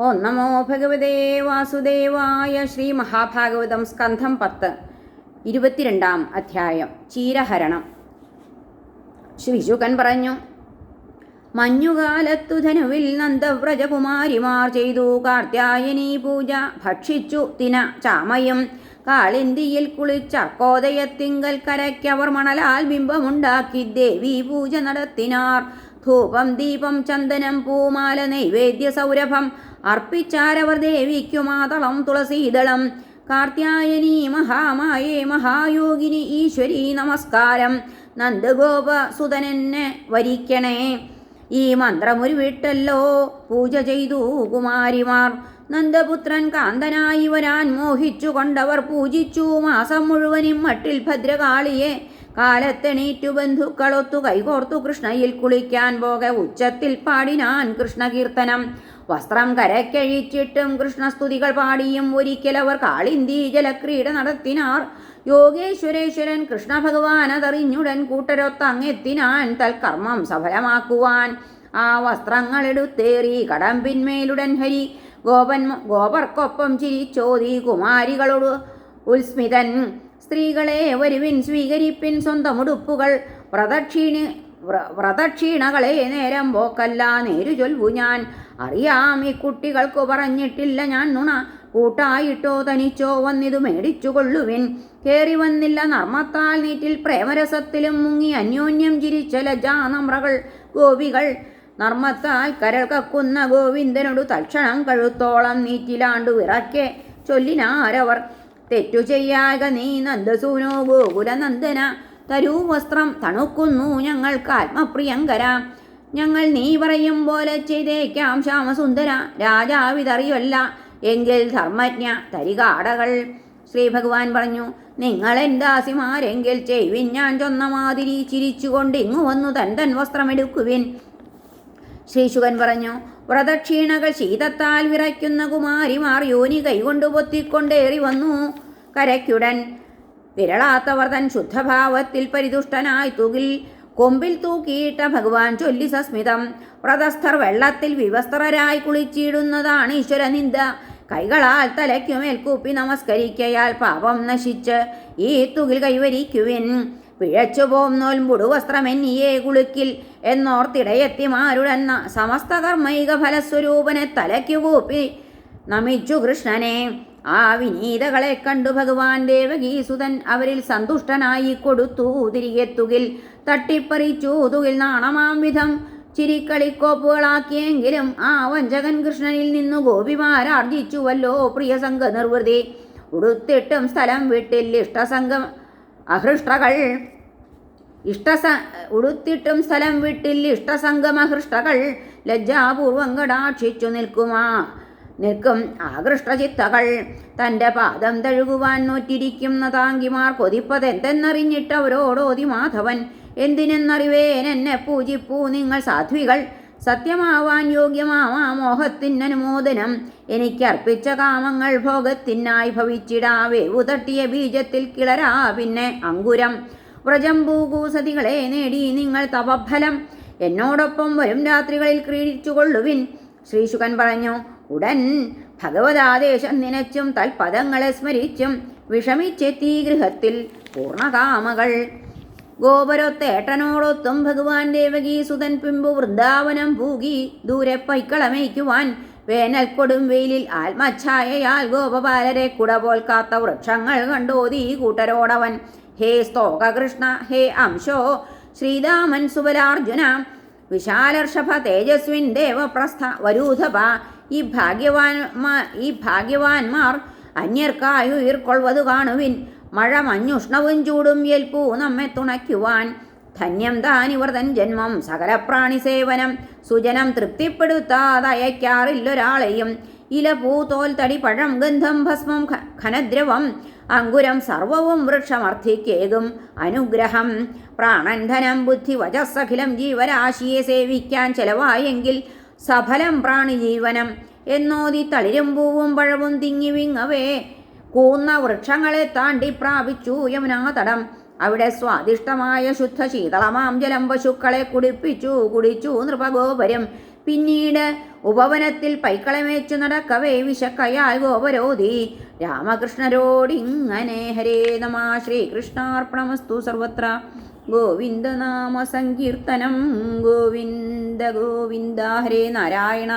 ഓം നമോ ഭഗവതേ വാസുദേവായ ശ്രീ മഹാഭാഗവതം സ്കന്ധം പത്ത് ഇരുപത്തിരണ്ടാം അധ്യായം ചീരഹരണം ശ്രീശുക്കൻ പറഞ്ഞു മഞ്ഞുകാലത്തു ധനുവിൽ നന്ദവ്രജകുമാരിമാർ ചെയ്തു കാർത്യായനി പൂജ ഭക്ഷിച്ചു തിന ചാമയും. കാളിന്തിയിൽ കുളിച്ചർക്കോദയത്തിങ്കൽ കരയ്ക്കവർ മണലാൽ ബിംബമുണ്ടാക്കി ദേവി പൂജ നടത്തിനാർ. ധൂപം ദീപം ചന്ദനം പൂമാല നൈവേദ്യ സൗരഭം അർപ്പിച്ചാരവർ ദേവിക്കു മാതളം തുളസീദളം കാർത്യായനി മഹാമായേ മഹായോഗിനി ഈശ്വരി നമസ്കാരം. നന്ദഗോപ സുതനെന്നെ വരിക്കണേ. ഈ മന്ത്രമുരുവിട്ടല്ലോ. പൂജ ചെയ്തു കുമാരിമാർ. നന്ദപുത്രൻ കാന്തനായി വരാൻ മോഹിച്ചു കൊണ്ടവർ പൂജിച്ചു. മാസം മുഴുവനും മട്ടിൽ ഭദ്രകാളിയെ കാലത്തെണീറ്റു ബന്ധുക്കളൊത്തു കൈകോർത്തു കൃഷ്ണയിൽ കുളിക്കാൻ പോക ഉച്ചത്തിൽ പാടിനാൻ കൃഷ്ണകീർത്തനം. വസ്ത്രം കരക്കഴിച്ചിട്ടും കൃഷ്ണസ്തുതികൾ പാടിയും ഒരിക്കലവർ കാളിന്തി ജലക്രീഡ നടത്തിനാർ. യോഗേശ്വരേശ്വരൻ കൃഷ്ണ ഭഗവാൻ അതറിഞ്ഞുടൻ കൂട്ടരൊത്തങ്ങെത്തിനാൻ തൽക്കർമ്മം സഫലമാക്കുവാൻ. ആ വസ്ത്രങ്ങളെടുത്തേറി കടമ്പിന്മേലുടൻ ഹരി. ഗോപൻ ഗോപർക്കൊപ്പം ചിരിച്ചോതി കുമാരികളോട് ഉത്സ്മിതൻ സ്ത്രീകളെ വരുവിൻ സ്വീകരിപ്പിൻ സ്വന്തം ഉടുപ്പുകൾ. വ്രതക്ഷീണി വ്രതക്ഷീണകളെ നേരം പോക്കല്ല നേരു ചൊൽവു ഞാൻ. അറിയാം ഈ കുട്ടികൾക്ക് പറഞ്ഞിട്ടില്ല ഞാൻ നുണ. കൂട്ടായിട്ടോ തനിച്ചോ വന്നിതു മേടിച്ചു കൊള്ളുവിൻ. കയറി വന്നില്ല നർമ്മത്താൽ നീറ്റിൽ പ്രേമരസത്തിലും മുങ്ങി അന്യോന്യം ചിരിച്ച ലജാനമ്രകൾ ഗോപികൾ. നർമ്മത്താൽ കരൾ കക്കുന്ന ഗോവിന്ദനോടു തൽക്ഷണം കഴുത്തോളം നീറ്റിലാണ്ടു വിറക്കെ ചൊല്ലിനാരവർ. തെറ്റു ചെയ്യാക നീ നന്ദസൂനോ ഗോകുലനന്ദന. തരൂ വസ്ത്രം തണുക്കുന്നു ഞങ്ങൾക്ക് ആത്മപ്രിയങ്കര. ഞങ്ങൾ നീ പറയും പോലെ ചെയ്തേക്കാം ശ്യാമസുന്ദര. രാജാവിതറിയല്ല എങ്കിൽ ധർമ്മജ്ഞ തരികാടകൾ. ശ്രീ ഭഗവാൻ പറഞ്ഞു നിങ്ങൾ ദാസിമാരെങ്കിൽ ചെയ്വിൻ ഞാൻ ചൊന്ന മാതിരി ചിരിച്ചുകൊണ്ട് ഇങ്ങു വന്നു തൻ തൻ വസ്ത്രമെടുക്കുവിൻ. ശ്രീശുകൻ പറഞ്ഞു വ്രതക്ഷീണകൾ ശീതത്താൽ വിറയ്ക്കുന്ന കുമാരിമാർ യോനി കൈകൊണ്ടു പൊത്തിക്കൊണ്ടേറി വന്നു. കരയ്ക്കുടൻ. വിരളാത്തവർ തൻ ശുദ്ധഭാവത്തിൽ പരിതുഷ്ടനായി തുകിൽ കൊമ്പിൽ തൂക്കിയിട്ട ഭഗവാൻ ചൊല്ലി സസ്മിതം. വ്രതസ്ഥർ വെള്ളത്തിൽ വിവസ്ത്രരായി കുളിച്ചിടുന്നതാണ് ഈശ്വരനിന്ദ. കൈകളാൽ തലയ്ക്കുമേൽ കൂപ്പി നമസ്കരിക്കയാൽ പാപം നശിച്ച് ഈ തുകിൽ കൈവരിക്കുവിൻ. പിഴച്ചു പോന്നോൽമ്പുടു എന്നിയേ കുളിക്കിൽ എന്നോർത്തിടയെത്തിമാരുടൻ സമസ്ത കർമ്മൈക ഫലസ്വരൂപനെ തലയ്ക്കു കൂപ്പി നമിച്ചു കൃഷ്ണനെ. ആ വിനീതകളെ കണ്ടു ഭഗവാൻ ദേവകീസുതൻ അവരിൽ സന്തുഷ്ടനായി കൊടുത്തു. തിരികെത്തുകിൽ തട്ടിപ്പറിച്ചു. തുകിൽ നാണമാം വിധം ചിരിക്കളിക്കോപ്പുകളാക്കിയെങ്കിലും ആ വഞ്ചകൻ കൃഷ്ണനിൽ നിന്നു ഗോപിമാരാർജിച്ചുവല്ലോ. പ്രിയ സംഘ നിർവൃതി ഉടുത്തിട്ടും സ്ഥലം വിട്ടില്ല ഇഷ്ടസംഘം അഹൃഷ്ടകൾ. ഇഷ്ടസ ഉടുത്തിട്ടും സ്ഥലം വിട്ടിൽ ഇഷ്ടസംഗമഹൃഷ്ടകൾ ലജ്ജാപൂർവം കടാക്ഷിച്ചു നിൽക്കുമാ. നിൽക്കും ആകൃഷ്ടചിത്തകൾ. തന്റെ പാദം തഴുകുവാൻ നോറ്റിരിക്കുന്ന താങ്കിമാർ കൊതിപ്പതെന്തെന്നറിഞ്ഞിട്ടവരോടോതി മാധവൻ എന്തിനെന്നറിവേൻ? എന്നെ പൂജിപ്പൂ നിങ്ങൾ സാധ്വികൾ. സത്യമാവാൻ യോഗ്യമാവാ മോഹത്തിനനുമോദനം എനിക്കർപ്പിച്ച കാമങ്ങൾ ഭോഗത്തിനായി ഭവിച്ചിടാവേ ഉതട്ടിയ ബീജത്തിൽ കിളരാ പിന്നെ അങ്കുരം. വ്രജംഭൂകൂസതികളെ നേടി നിങ്ങൾ തപഫലം. എന്നോടൊപ്പം വരും രാത്രികളിൽ ക്രീഡിച്ചുകൊള്ളുവിൻ. ശ്രീശുകൻ പറഞ്ഞു ഉടൻ ഭഗവതാദേശം നിനച്ചും തൽപദങ്ങളെ സ്മരിച്ചും വിഷമിച്ചെത്തി ഗൃഹത്തിൽ പൂർണകാമകൾ ഗോപരൊത്തേട്ടനോടൊത്തും ഭഗവാൻ ദേവകി സുതൻ പിമ്പു വൃന്ദാവനം പൂകി ദൂരെ പൈക്കളമേക്കുവാൻ വേനൽ കൊടും വെയിലിൽ ആത്മഛായയാൽ ഗോപപാലരെ കുടപോൽ കാത്ത വൃക്ഷങ്ങൾ കണ്ടോതി കൂട്ടരോടവൻ. ഹേ സ്തോകകൃഷ്ണ ഹേ അംശോ ശ്രീരാമൻ സുബലാർജുന വിശാലർഷഭ തേജസ്വിൻ ദേവപ്രസ്ഥ വരൂധപ ഈ ഭാഗ്യവാൻമാർ ഈ ഭാഗ്യവാന്മാർ അന്യർക്കായുയിർക്കൊള്ളുവതു കാണുവിൻ. മഴ മഞ്ഞുഷ്ണവും ചൂടും ഏൽപ്പൂ നമ്മെ തുണയ്ക്കുവാൻ. ധന്യം താനിവർതൻ ജന്മം സകല പ്രാണിസേവനം സുജനം തൃപ്തിപ്പെടുത്താതയക്കാറില്ലൊരാളെയും ഇല പൂ തോൽ തടി പഴം ഗന്ധം ഭസ്മം ഖനദ്രവം. അങ്കുരം സർവവും വൃക്ഷമർത്ഥിക്കേകും അനുഗ്രഹം പ്രാണൻ ധനം ബുദ്ധി വചസ്സഖിലം ജീവരാശിയെ സേവിക്കാൻ ചെലവായെങ്കിൽ സഫലം പ്രാണിജീവനം എന്നോതി തളിരും പൂവും പഴവും തിങ്ങി വിങ്ങവേ. കൂന്ന വൃക്ഷങ്ങളെ താണ്ടി പ്രാപിച്ചു യമുനാതടം. അവിടെ സ്വാദിഷ്ടമായ ശുദ്ധ ശീതളമാം ജലം പശുക്കളെ കുടിപ്പിച്ചു കുടിച്ചു നൃപഗോപരം. പിന്നീട് ഉപവനത്തിൽ പൈക്കളമേച്ചു നടക്കവേ വിശക്കയാൽ ഗോപരോധി. രാമകൃഷ്ണരോടിങ്ങനെ ഹരേ നമ ശ്രീകൃഷ്ണാർപ്പണമസ്തു സർവത്ര. ഗോവിന്ദനാമ സങ്കീർത്തനം ഗോവിന്ദ ഗോവിന്ദ ഹരേ നാരായണ.